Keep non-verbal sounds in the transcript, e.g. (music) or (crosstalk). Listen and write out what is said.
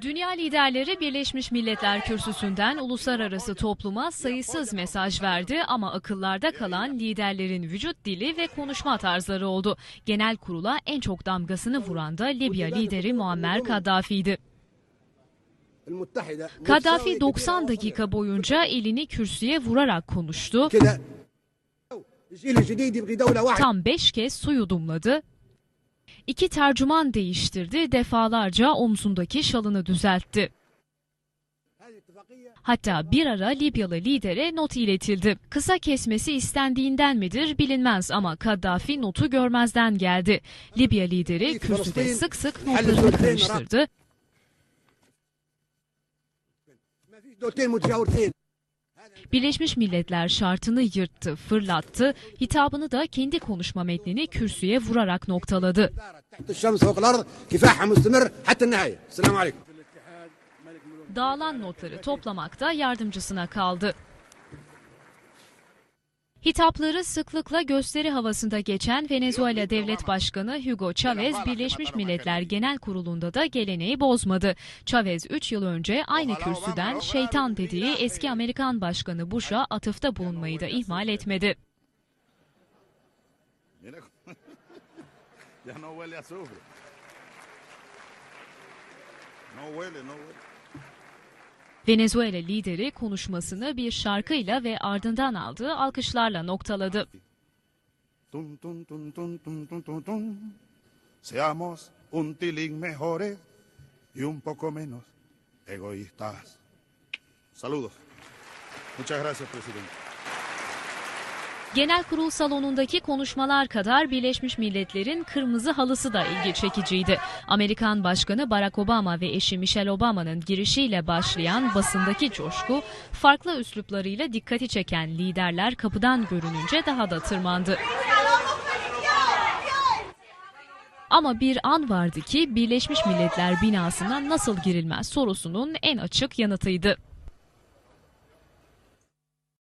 Dünya liderleri Birleşmiş Milletler Kürsüsü'nden uluslararası topluma sayısız mesaj verdi ama akıllarda kalan liderlerin vücut dili ve konuşma tarzları oldu. Genel kurula en çok damgasını vuran da Libya lideri Muammer Kaddafi'ydi. Kaddafi 90 dakika boyunca elini kürsüye vurarak konuştu. Tam 5 kez su yudumladı İki tercüman değiştirdi, defalarca omzundaki şalını düzeltti. Hatta bir ara Libyalı lidere not iletildi. Kısa kesmesi istendiğinden midir bilinmez ama Kaddafi notu görmezden geldi. Libya lideri kürsüde sık sık notlarını karıştırdı. Birleşmiş Milletler şartını yırttı, fırlattı, hitabını da kendi konuşma metnini kürsüye vurarak noktaladı. Dağılan notları toplamakta yardımcısına kaldı. Hitapları sıklıkla gösteri havasında geçen Venezuela Devlet Başkanı Hugo Chavez, Birleşmiş Milletler Genel Kurulu'nda da geleneği bozmadı. Chavez 3 yıl önce aynı kürsüden şeytan dediği eski Amerikan Başkanı Bush'a atıfta bulunmayı da ihmal etmedi. Mira, (laughs) ya no huele a azufre. No huele, no huele. Venezuela lideri konuşmasını bir şarkıyla ve ardından aldığı alkışlarla noktaladı. Seamos un tilín mejores y un poco menos egoístas. Saludos. Muchas gracias, presidente. Genel kurul salonundaki konuşmalar kadar Birleşmiş Milletler'in kırmızı halısı da ilgi çekiciydi. Amerikan Başkanı Barack Obama ve eşi Michelle Obama'nın girişiyle başlayan basındaki coşku, farklı üsluplarıyla dikkati çeken liderler kapıdan görününce daha da tırmandı. Ama bir an vardı ki Birleşmiş Milletler binasına nasıl girilmez sorusunun en açık yanıtıydı.